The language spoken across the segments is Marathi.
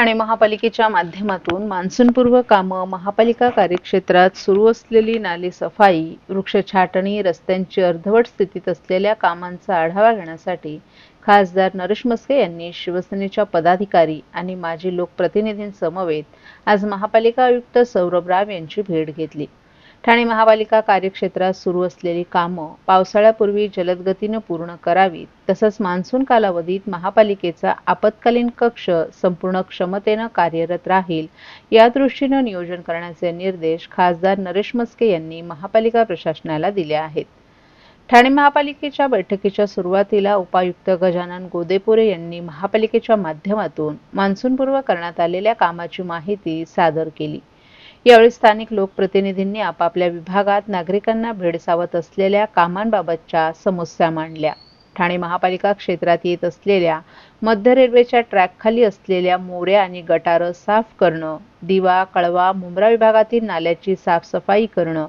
ठाणे महापालिकेच्या माध्यमातून मान्सूनपूर्व कामं महापालिका कार्यक्षेत्रात सुरू असलेली नाली सफाई वृक्ष छाटणी रस्त्यांची अर्धवट स्थितीत असलेल्या कामांचा आढावा घेण्यासाठी खासदार नरेश मस्के यांनी शिवसेनेच्या पदाधिकारी आणि माजी लोकप्रतिनिधींसमवेत आज महापालिका आयुक्त सौरभ राव यांची भेट घेतली. ठाणे महापालिका कार्यक्षेत्रात सुरू असलेली कामं पावसाळ्यापूर्वी जलदगतीनं पूर्ण करावीत तसंच मान्सून कालावधीत महापालिकेचा आपत्कालीन कक्ष संपूर्ण क्षमतेनं कार्यरत राहील या दृष्टीनं नियोजन करण्याचे निर्देश खासदार नरेश मस्के यांनी महापालिका प्रशासनाला दिले आहेत. ठाणे महापालिकेच्या बैठकीच्या सुरुवातीला उपायुक्त गजानन गोदेपुरे यांनी महापालिकेच्या माध्यमातून मान्सूनपूर्व करण्यात आलेल्या कामाची माहिती सादर केली. यावेळी स्थानिक लोकप्रतिनिधींनी आपापल्या विभागात नागरिकांना भेडसावत असलेल्या कामांबाबतच्या समस्या मांडल्या. ठाणे महापालिका क्षेत्रात येत असलेल्या मध्य रेल्वेच्या ट्रॅकखाली असलेल्या मोऱ्या आणि गटारं साफ करणं दिवा कळवा मुंब्रा विभागातील नाल्याची साफसफाई करणं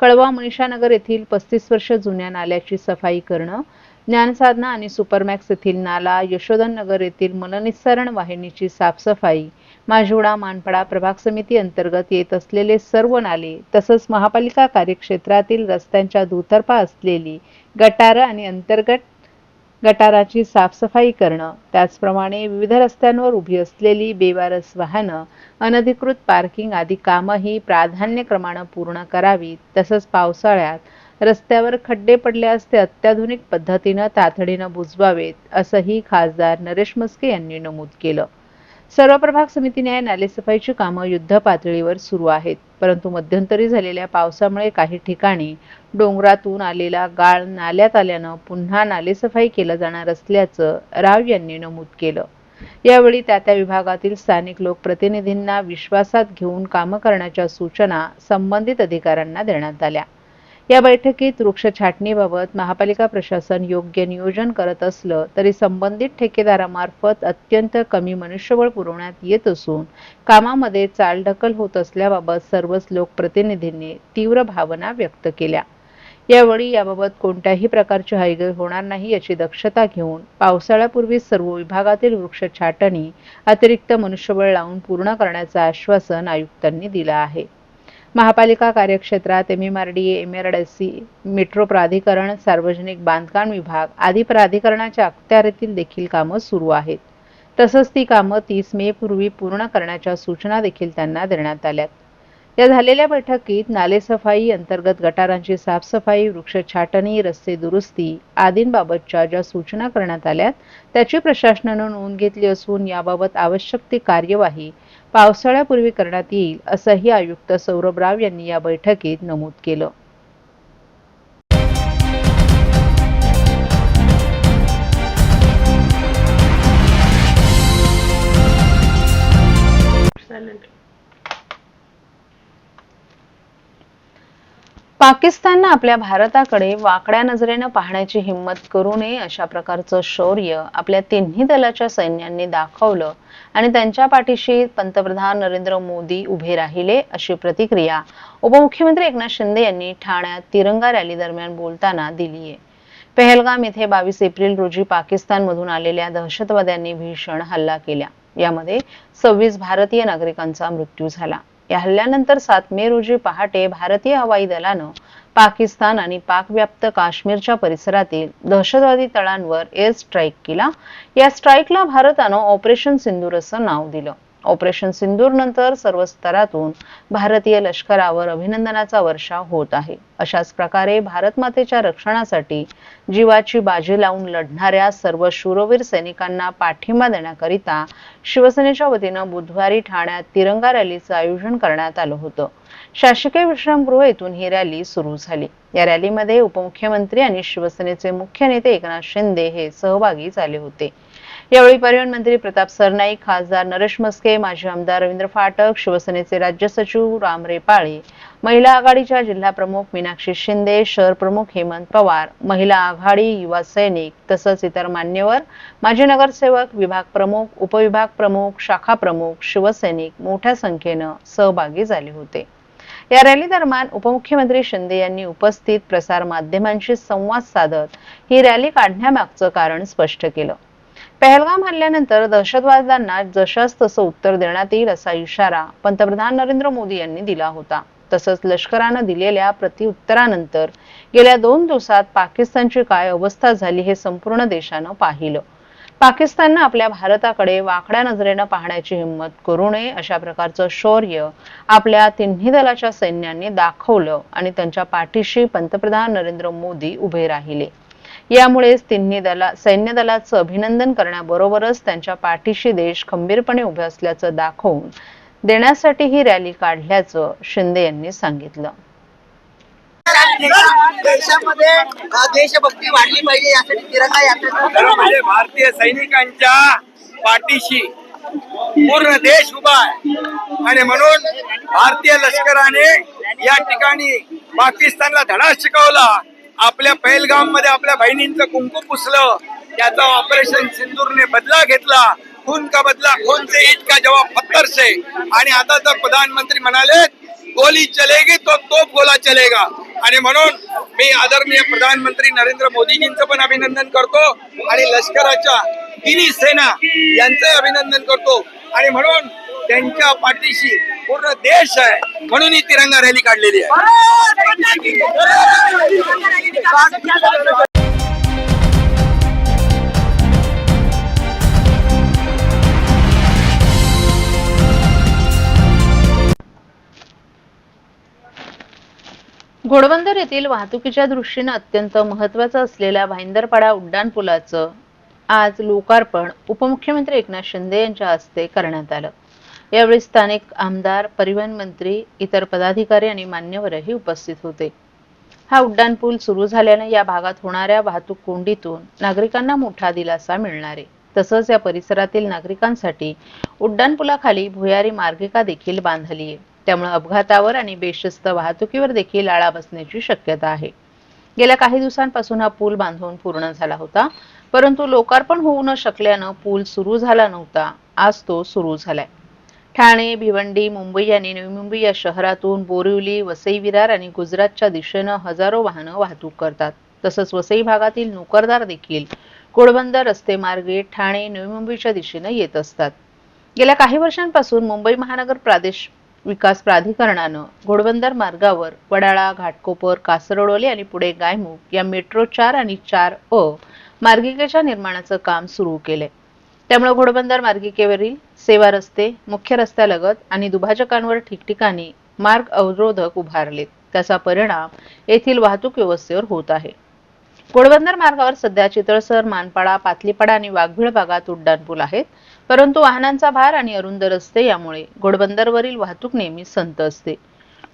कळवा मनीषानगर येथील पस्तीस वर्ष जुन्या नाल्याची सफाई करणं ज्ञानसाधना आणि सुपरमॅक्स येथील नाला यशोधन नगर येथील मननिस्सरण वाहिनीची साफसफाई. माजुडा मानपडा प्रभाग समिती अंतर्गत येत असलेले सर्व नाले तसंच महापालिका कार्यक्षेत्रातील रस्त्यांच्या दुतर्फा असलेली गटारं आणि अंतर्गत गटाराची साफसफाई करणं त्याचप्रमाणे विविध रस्त्यांवर उभी असलेली बेवारस वाहनं अनधिकृत पार्किंग आदी कामंही प्राधान्यक्रमानं पूर्ण करावीत तसंच पावसाळ्यात रस्त्यावर खड्डे पडल्यास ते अत्याधुनिक पद्धतीनं तातडीनं बुजवावेत असंही खासदार नरेश मस्के यांनी नमूद केलं. सर्व प्रभाग समितीने नालेसफाईची कामं युद्ध पातळीवर सुरू आहेत परंतु मध्यंतरी झालेल्या पावसामुळे काही ठिकाणी डोंगरातून आलेला गाळ नाल्यात आल्यानं पुन्हा नालेसफाई केलं जाणार असल्याचं राव यांनी नमूद केलं. यावेळी त्या त्या विभागातील स्थानिक लोकप्रतिनिधींना विश्वासात घेऊन कामं करण्याच्या सूचना संबंधित अधिकाऱ्यांना देण्यात आल्या. या बैठकीत वृक्ष छाटणीबाबत महापालिका प्रशासन योग्य नियोजन करत असलं तरी संबंधित ठेकेदारामार्फत अत्यंत कमी मनुष्यबळ पुरवण्यात येत असून कामामध्ये चालढकल होत असल्याबाबत सर्वच लोकप्रतिनिधींनी तीव्र भावना व्यक्त केल्या. यावेळी याबाबत कोणत्याही प्रकारची हयगय होणार नाही याची दक्षता घेऊन पावसाळ्यापूर्वी सर्व विभागातील वृक्ष छाटणी अतिरिक्त मनुष्यबळ लावून पूर्ण करण्याचं आश्वासन आयुक्तांनी दिलं आहे. महापालिका कार्यक्षेत्रात M M R D M R D C metro प्राधिकरण सार्वजनिक बांधकाम विभाग आदी प्राधिकरणाच्या अखत्यारीतील देखील कामं सुरू आहेत. तसंच ती कामं तीस मे पूर्वी पूर्ण करण्याच्या सूचना देखील त्यांना देण्यात आल्यात. या झालेल्या बैठकीत नालेसफाई अंतर्गत गटारांची साफसफाई वृक्ष छाटणी रस्ते दुरुस्ती आदींबाबतच्या ज्या सूचना करण्यात आल्यात त्याची प्रशासनानं नोंद घेतली असून याबाबत आवश्यक ती कार्यवाही पावसाळ्यापूर्वी करण्यात येईल असंही आयुक्त सौरभ राव यांनी या बैठकीत नमूद केलं. पाकिस्ताननं आपल्या भारताकडे वाकड्या नजरेनं पाहण्याची हिंमत करू नये अशा प्रकारचं शौर्य आपल्या तिन्ही दलाच्या सैन्यांनी दाखवलं आणि त्यांच्या पाठीशी पंतप्रधान नरेंद्र मोदी उभे राहिले अशी प्रतिक्रिया उपमुख्यमंत्री एकनाथ शिंदे यांनी ठाण्यात तिरंगा रॅली दरम्यान बोलताना दिली आहे. पहलगाम येथे बावीस एप्रिल रोजी पाकिस्तानमधून आलेल्या दहशतवाद्यांनी भीषण हल्ला केला. यामध्ये सव्वीस भारतीय नागरिकांचा मृत्यू झाला. या हल्ल्यानंतर सात मे रोजी पहाटे भारतीय हवाई दलानं पाकिस्तान आणि पाकव्याप्त काश्मीरच्या परिसरातील दहशतवादी तळांवर एअर स्ट्राईक केला. या स्ट्राईकला भारतानं ऑपरेशन सिंदूर असं नाव दिलं. ऑपरेशन सिंदूर नंतर सर्व स्तरातून भारतीय लष्करावर अभिनंदनाचा वर्षाव होत आहे. अशाच प्रकारे भारत मातेच्या रक्षणासाठी जीवाची बाजी लावून लढणाऱ्या सर्व शूरवीर सैनिकांना पाठिंबा देण्याकरिता शिवसेनेच्या वतीनं बुधवारी ठाण्यात तिरंगा रॅलीचं आयोजन करण्यात आलं होतं. शासकीय विश्रामगृह येथून ही रॅली सुरू झाली. या रॅलीमध्ये उपमुख्यमंत्री आणि शिवसेनेचे मुख्य नेते एकनाथ शिंदे हे सहभागी झाले होते. यावेळी परिवहन मंत्री प्रताप सरनाईक खासदार नरेश मस्के माजी आमदार रवींद्र फाटक शिवसेनेचे राज्य सचिव राम रेपाळे महिला आघाडीच्या जिल्हा प्रमुख मीनाक्षी शिंदे शहर प्रमुख हेमंत पवार महिला आघाडी युवा सैनिक तसंच इतर मान्यवर माजी नगरसेवक विभाग प्रमुख उपविभाग प्रमुख शाखा प्रमुख शिवसैनिक मोठ्या संख्येनं सहभागी झाले होते. या रॅली दरम्यान उपमुख्यमंत्री शिंदे यांनी उपस्थित प्रसार माध्यमांशी संवाद साधत ही रॅली काढण्यामागचं कारण स्पष्ट केलं. पहलगाम हल्ल्यानंतर दहशतवाद्यांना जशास तसं उत्तर देण्यात येईल असा इशारा पंतप्रधान नरेंद्र मोदी यांनी दिला होता. तसंच लष्करानं दिलेल्या प्रतिउत्तरानंतर गेल्या दोन दिवसात पाकिस्तानची काय अवस्था झाली हे संपूर्ण देशानं पाहिलं. पाकिस्ताननं आपल्या भारताकडे वाकड्या नजरेनं पाहण्याची हिंमत करू नये अशा प्रकारचं शौर्य आपल्या तिन्ही दलाच्या सैन्यांनी दाखवलं आणि त्यांच्या पाठीशी पंतप्रधान नरेंद्र मोदी उभे राहिले. यामुळेच तिन्ही दला सैन्य दलाचं अभिनंदन करण्याबरोबरच त्यांच्या पाठीशी देश खंबीरपणे उभे असल्याचं दाखवून देण्यासाठी ही रॅली काढल्याचं शिंदे यांनी सांगितलं. देशामध्ये देशभक्ती वाढली पाहिजे यासाठी तिरंगा यात्रा म्हणजे भारतीय सैनिकांच्या पाठीशी पूर्ण देश उभा आहे. आणि म्हणून भारतीय लष्कराने या ठिकाणी पाकिस्तानला धडा शिकवला. आपल्या पहलगाममध्ये आपल्या बहिणींचं कुंकू पुसलं त्याचा ऑपरेशन सिंदूरने बदला घेतला. खून का बदला? खून से ईद का जवाब पत्थर से आणि आता तर प्रधानमंत्री म्हणाले गोली चलेगी तो तोप गोला चलेगा. आणि म्हणून मी आदरणीय प्रधानमंत्री नरेंद्र मोदीजींचं पण अभिनंदन करतो आणि लष्कराच्या तिन्ही सेना यांचं अभिनंदन करतो. आणि म्हणून त्यांच्या पाठीशी पूर्ण देश आहे. म्हणून ही तिरंगा रॅली काढलेली आहे. घोडबंदर येथील वाहतुकीच्या दृष्टीनं अत्यंत महत्वाचं असलेल्या भाईंदरपाडा उड्डाणपुलाचं आज लोकार्पण उपमुख्यमंत्री एकनाथ शिंदे यांच्या हस्ते करण्यात आलं. यावेळी स्थानिक आमदार परिवहन मंत्री इतर पदाधिकारी आणि मान्यवरही उपस्थित होते. हा उड्डाणपूल सुरू झाल्याने या भागात होणाऱ्या वाहतूक कोंडीतून नागरिकांना मोठा दिलासा मिळणार. आहे तसंच या परिसरातील नागरिकांसाठी उड्डाणपुलाखाली भुयारी मार्गिका देखील बांधली आहे. त्यामुळे अपघातावर आणि बेशिस्त वाहतुकीवर देखील आळा बसण्याची शक्यता आहे. गेल्या काही दिवसांपासून हा पूल बांधून पूर्ण झाला होता परंतु लोकार्पण होऊ न शकल्यानं पूल सुरू झाला नव्हता. आज तो सुरू झालाय. ठाणे भिवंडी मुंबई आणि नवी मुंबई या शहरातून बोरिवली वसई विरार आणि गुजरातच्या दिशेनं हजारो वाहनं वाहतूक करतात. तसंच वसई भागातील नोकरदार देखील घोडबंदर रस्ते मार्गे ठाणे नवी मुंबईच्या दिशेनं येत असतात. गेल्या काही वर्षांपासून मुंबई महानगर प्रादेश विकास प्राधिकरणानं घोडबंदर मार्गावर वडाळा घाटकोपर कासरडोली आणि पुढे गायमुख या मेट्रो चार आणि चार अ मार्गिकेच्या निर्माणाचं काम सुरू केलंय. त्यामुळे घोडबंदर मार्गिकेवरील सेवा रस्ते मुख्य रस्त्यालगत आणि दुभाजकांवर ठिकठिकाणी मार्ग अवरोधक उभारलेत. त्याचा परिणाम येथील वाहतूक व्यवस्थेवर होत आहे. घोडबंदर मार्गावर सध्या चितळसर मानपाडा पातलीपाडा आणि वाघभिळ भागात उड्डाणपूल आहेत. परंतु वाहनांचा भार आणि अरुंद रस्ते यामुळे घोडबंदरवरील वाहतूक नेहमी संत असते.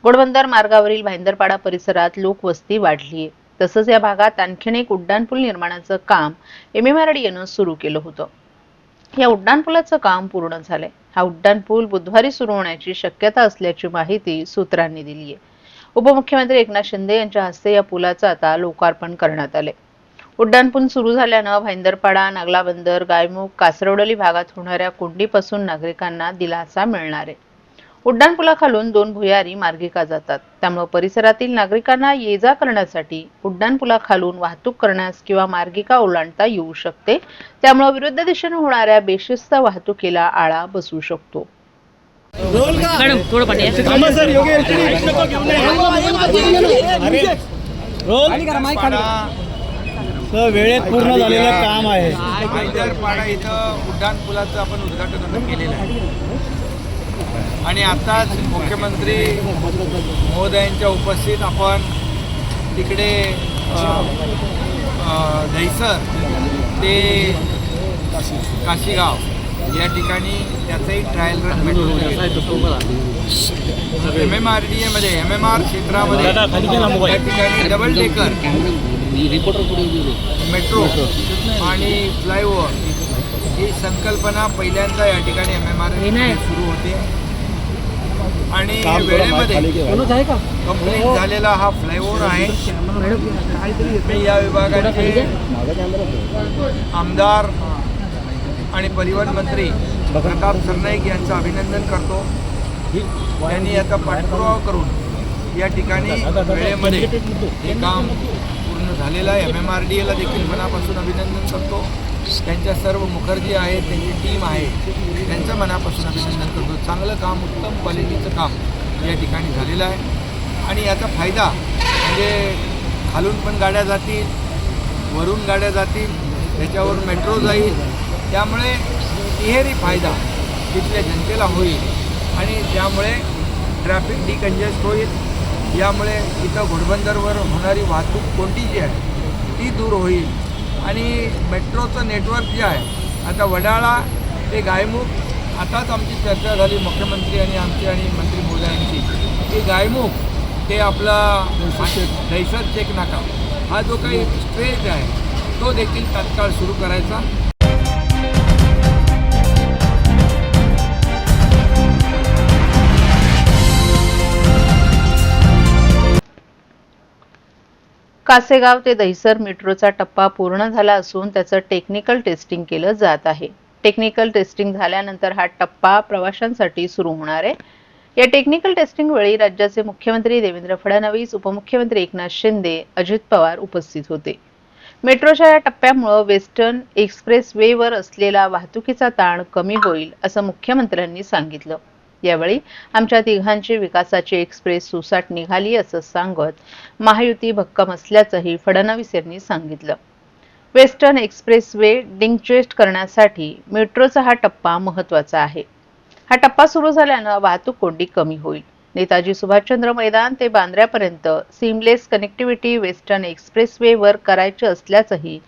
घोडबंदर मार्गावरील भाईंदरपाडा परिसरात लोकवस्ती वाढली आहे तसंच या भागात आणखीन एक उड्डाणपूल निर्माणाचं काम एमएमआरडीएनं सुरू केलं होतं. या उड्डाणपुलाचं काम पूर्ण झालंय. हा उड्डाणपूल बुधवारी सुरू होण्याची शक्यता असल्याची माहिती सूत्रांनी दिली आहे उपमुख्यमंत्री एकनाथ शिंदे यांच्या हस्ते या पुलाचं आता लोकार्पण करण्यात आले उड्डाणपूल सुरू झाल्यानं भाईंदरपाडा नागला बंदर गायमुख कासरवडली भागात होणाऱ्या कोंडीपासून नागरिकांना दिलासा मिळणार आहे. उड्डाणपुलाखालून दोन भुयारी मार्गिका जातात. त्यामुळे परिसरातील नागरिकांना ये जा करण्यासाठी उड्डाणपुलाखालून वाहतूक करण्यास किंवा मार्गिका ओलांडता येऊ शकते. त्यामुळे विरुद्ध दिशेने होणाऱ्या बेशिस्त वाहतुकीला आळा बसू शकतो. वेळेत पूर्ण झालेलं काम आहे. पाडा इथं उड्डाण पुलाचं आपण उद्घाटन केलेलं आहे. आणि आताच मुख्यमंत्री महोदयांच्या उपस्थित आपण तिकडे दहिसर ते काशीगाव या ठिकाणी त्याचंही trial run metro M M R D एमध्ये एम एम आर क्षेत्रामध्ये त्या ठिकाणी डबल डेकर मेट्रो आणि फ्लायओव्हर ही संकल्पना पहिल्यांदा या ठिकाणी एम एम आर सुरू होते. आणि वेळेमध्ये कंप्लीट झालेला हा फ्लायओव्हर आहे. मी या विभागाचे आमदार आणि परिवहन मंत्री प्रताप सरनाईक यांचं अभिनंदन करतो. त्यांनी याचा पाठपुरावा करून या ठिकाणी वेळेमध्ये हे काम पूर्ण झालेलं आहे. एम एम आर डी एला देखील मनापासून अभिनंदन करतो. त्यांच्या सर्व मुखर्जी आहेत त्यांची टीम आहे. त्यांचं मनापासून अभिनंदन करतो. चांगलं काम उत्तम क्वालिटीचं काम या ठिकाणी झालेलं आहे. आणि याचा फायदा म्हणजे खालून पण गाड्या जातील वरून गाड्या जातील त्याच्यावर मेट्रो जाईल. त्यामुळे तिहेरी फायदा तिथल्या जनतेला होईल. आणि त्यामुळे ट्रॅफिक डिकंजेस्ट होईल. यामुळे इथं घोडबंदरवर होणारी वाहतूक कोणती जी आहे ती दूर होईल. आणि मेट्रोचं नेटवर्क जे आहे आता वडाळा ते गायमुख आताच आमची चर्चा झाली मुख्यमंत्री आणि आमची आणि मंत्री महोदयांची की गायमुख ते आपला दहिसर चेक नाका. हा जो काही स्ट्रेच आहे तो देखील तात्काळ सुरू करायचा. कासेगाव ते दहिसर मेट्रोचा टप्पा पूर्ण झाला असून त्याचं टेक्निकल टेस्टिंग केलं जात आहे. टेक्निकल टेस्टिंग झाल्यानंतर हा टप्पा प्रवाशांसाठी सुरू होणार आहे. या टेक्निकल टेस्टिंग वेळी राज्याचे मुख्यमंत्री देवेंद्र फडणवीस उपमुख्यमंत्री एकनाथ शिंदे अजित पवार उपस्थित होते. मेट्रोच्या या टप्प्यामुळे वेस्टर्न एक्सप्रेस वेवर असलेला वाहतुकीचा ताण कमी होईल असं मुख्यमंत्र्यांनी सांगितलं. यावेळी आमच्या तिघांची विकासाची एक्सप्रेस सुसाट निघाली असं सांगत महायुती भक्कम असल्याचंही फडणवीस यांनी सांगितलं. वेस्टर्न एक्सप्रेस वे डिंगचेस्ट करण्यासाठी मेट्रोचा हा टप्पा महत्त्वाचा आहे. हा टप्पा सुरू झाल्यानं वाहतूक कोंडी कमी होईल. नेताजी सुभाषचंद्र मैदान ते बांद्र्यापर्यंत seamless connectivity western expressway वर करायचे असल्याचंही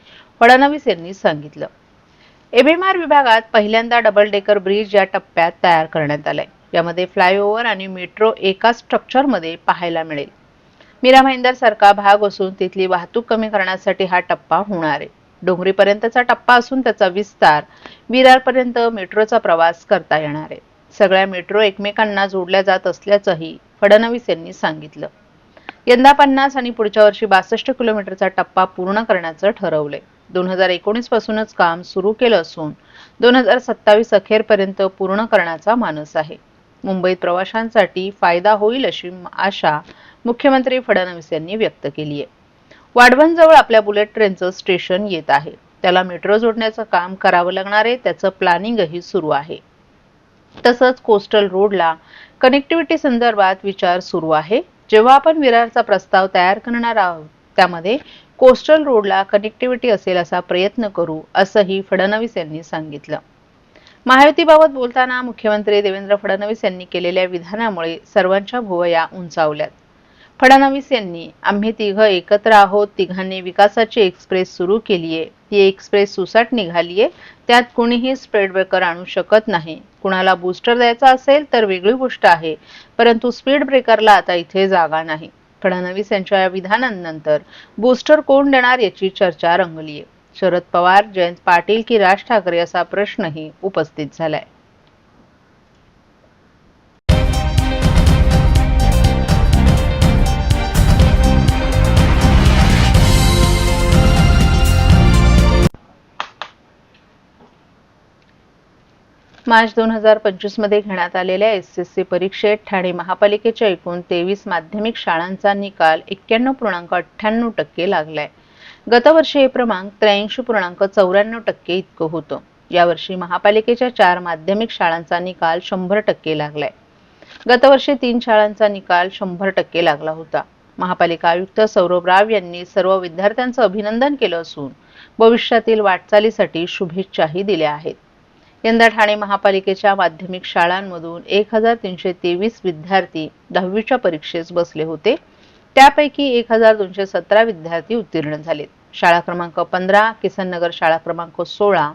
फडणवीस यांनी सांगितलं. एमएमआर विभागात पहिल्यांदा डबल डेकर ब्रिज या टप्प्यात तयार करण्यात आलाय. यामध्ये फ्लायओव्हर आणि मेट्रो एका स्ट्रक्चरमध्ये पाहायला मिळेल. मीरा भाईंदर सारखा भाग असून तिथली वाहतूक कमी करण्यासाठी हा टप्पा होणार आहे. डोंगरीपर्यंतचा टप्पा असून त्याचा विस्तार विरारपर्यंत मेट्रोचा प्रवास करता येणार आहे. सगळ्या मेट्रो एकमेकांना जोडल्या जात असल्याचंही फडणवीस यांनी सांगितलं. यंदा पन्नास आणि पुढच्या वर्षी बासष्ट किलोमीटरचा टप्पा पूर्ण करण्याचं ठरवलंय. दोन हजार एकोणीस पासूनच काम सुरू केलं असून दोन हजार सत्तावीस अखेरपर्यंत पूर्ण करण्याचा मानस आहे. मुंबईत प्रवाशांसाठी फायदा होईल अशी आशा मुख्यमंत्री फडणवीस यांनी व्यक्त केली आहे. वाढवणजवळ आपल्या बुलेट ट्रेनचं स्टेशन येत आहे. त्याला मेट्रो जोडण्याचं काम करावं लागणार आहे त्याचं प्लॅनिंगही सुरू आहे. तसंच कोस्टल रोडला कनेक्टिव्हिटी संदर्भात विचार सुरू आहे. जेव्हा आपण विरारचा प्रस्ताव तयार करणार आहोत त्यामध्ये कोस्टल रोडला कनेक्टिव्हिटी असेल असा प्रयत्न करू असंही फडणवीस यांनी सांगितलं. महायुतीबाबत बोलताना मुख्यमंत्री देवेंद्र फडणवीस यांनी केलेल्या विधानामुळे सर्वांच्या भुवया उंचावल्यात. फडणवीस यांनी आम्ही तिघं एकत्र आहोत तिघांनी विकासाची एक्सप्रेस सुरू केलीये. ती एक्सप्रेस सुसाट निघालीये. त्यात कुणीही स्पीड ब्रेकर आणू शकत नाही. कुणाला बूस्टर द्यायचा असेल तर वेगळी गोष्ट आहे परंतु स्पीड ब्रेकरला आता इथे जागा नाही. फडणवीस यांच्या या विधानानंतर बूस्टर कोण देणार याची चर्चा रंगलीय. शरद पवार जयंत पाटील की राज ठाकरे असा प्रश्नही उपस्थित झालाय. मार्च दोन हजार पंचवीसमध्ये घेण्यात आलेल्या एस एस सी परीक्षेत ठाणे महापालिकेच्या एकूण तेवीस माध्यमिक शाळांचा निकाल एक्क्याण्णव पूर्णांक अठ्ठ्याण्णव टक्के लागलाय. गतवर्षी हे प्रमाण त्र्याऐंशी पूर्णांक चौऱ्याण्णव टक्के इतकं होतं. यावर्षी महापालिकेच्या चार माध्यमिक शाळांचा निकाल शंभर टक्के लागलाय. गतवर्षी तीन शाळांचा निकाल शंभर टक्के लागला होता. महापालिका आयुक्त सौरभ राव यांनी सर्व विद्यार्थ्यांचं अभिनंदन केलं असून भविष्यातील वाटचालीसाठी शुभेच्छाही दिल्या आहेत. यंदा ठाणे महापालिकेच्या माध्यमिक शाळांमधून एक हजार तीनशे तेवीस विद्यार्थी दहावीच्या परीक्षेस बसले होते. त्यापैकी एक हजार दोनशे सतरा विद्यार्थी उत्तीर्ण झालेत. शाळा क्रमांक पंधरा किसन नगर शाळा क्रमांक सोळा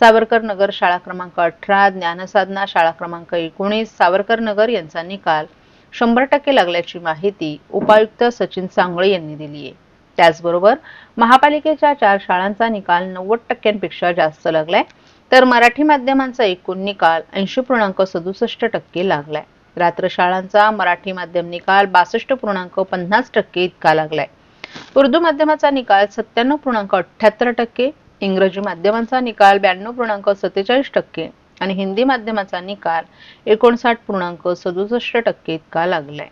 सावरकर नगर शाळा क्रमांक अठरा ज्ञानसाधना शाळा क्रमांक एकोणीस सावरकर नगर यांचा निकाल शंभर टक्के लागल्याची माहिती उपायुक्त सचिन सांगळे यांनी दिली आहे. त्याचबरोबर महापालिकेच्या चार शाळांचा निकाल नव्वद टक्क्यांपेक्षा जास्त लागलाय तर मराठी माध्यमांचा एकूण निकाल ऐंशी पूर्णांक सदुसष्ट टक्के लागलाय. रात्र शाळांचा मराठी माध्यम निकाल बासष्ट पूर्णांक पन्नास टक्के इतका लागलाय. उर्दू माध्यमाचा निकाल सत्त्याण्णव पूर्णांक अठ्ठ्याहत्तर टक्के इंग्रजी माध्यमांचा निकाल ब्याण्णव पूर्णांक सत्तेचाळीस टक्के आणि हिंदी माध्यमाचा निकाल एकोणसाठ पूर्णांक सदुसष्ट टक्के इतका लागलाय.